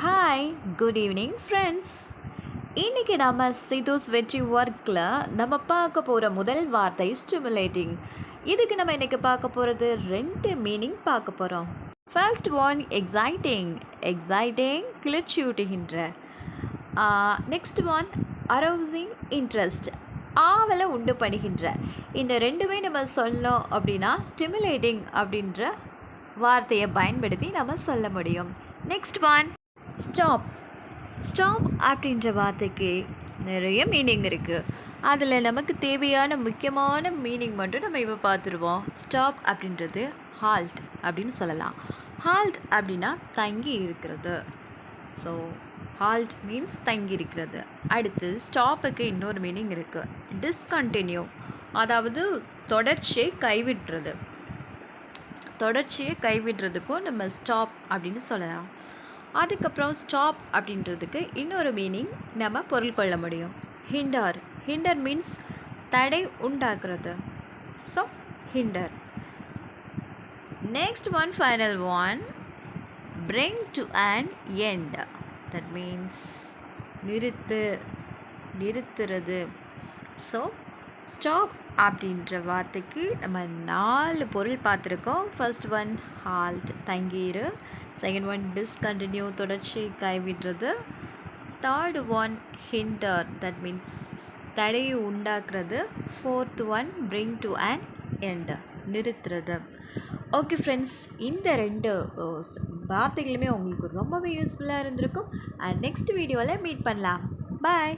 Hi good evening friends இன்றைக்கி நம்ம சிதூஸ் வெற்றி ஒர்க்கில் நம்ம பார்க்க போகிற முதல் வார்த்தை ஸ்டிமுலேட்டிங் இதுக்கு நம்ம இன்றைக்கி பார்க்க போகிறது ரெண்டு மீனிங் பார்க்க போகிறோம் ஃபர்ஸ்ட் ஒன் எக்ஸைட்டிங் எக்ஸைட்டிங் கிளர்ச்சியூட்டுகின்ற நெக்ஸ்ட் ஒன் அரௌசிங் இன்ட்ரெஸ்ட் ஆவலை உண்டு பண்ணுகின்ற இந்த ரெண்டுமே நம்ம சொல்லணும் அப்படின்னா ஸ்டிமுலேட்டிங் அப்படின்ற வார்த்தையை பயன்படுத்தி நம்ம சொல்ல முடியும். Next one stop. ஸ்டாப் அப்படின்ற வார்த்தைக்கு நிறைய மீனிங் இருக்குது அதில் நமக்கு தேவையான முக்கியமான மீனிங் மட்டும் நம்ம இப்போ பார்த்துருவோம். ஸ்டாப் அப்படின்றது ஹால்ட் அப்படின்னு சொல்லலாம். ஹால்ட் அப்படின்னா தங்கி இருக்கிறது. ஸோ ஹால்ட் மீன்ஸ் தங்கி இருக்கிறது. அடுத்து ஸ்டாப்புக்கு இன்னொரு மீனிங் இருக்குது டிஸ்கண்டினியூ அதாவது தொடர்ச்சியை கைவிடுறது தொடர்ச்சியை கைவிடுறதுக்கும் நம்ம ஸ்டாப் அப்படின்னு சொல்லலாம். அதுக்கப்புறம் ஸ்டாப் அப்படின்றதுக்கு இன்னொரு மீனிங் நம்ம பொருள் கொள்ள முடியும். ஹிண்டர் ஹிண்டர் மீன்ஸ் தடை உண்டாக்குறது. So hinder next one final one bring to and end that means நிறுத்து நிறுத்துறது. ஸோ ஸ்டாப் அப்படின்ற வார்த்தைக்கு நம்ம நாலு பொருள் பார்த்துருக்கோம். ஃபர்ஸ்ட் ஒன் ஹால்ட் தங்கீரு செகண்ட் ஒன் டிஸ்கண்டினியூ தொடர்ச்சி கைவிடுறது. Third one hinder that means தடையை உண்டாக்குறது. Fourth one bring to and end நிறுத்துறது. ஓகே ஃப்ரெண்ட்ஸ் இந்த ரெண்டு வார்த்தைகளுமே உங்களுக்கு ரொம்பவே யூஸ்ஃபுல்லாக இருந்திருக்கும். அண்ட் நெக்ஸ்ட் வீடியோவில் மீட் பண்ணலாம். பாய்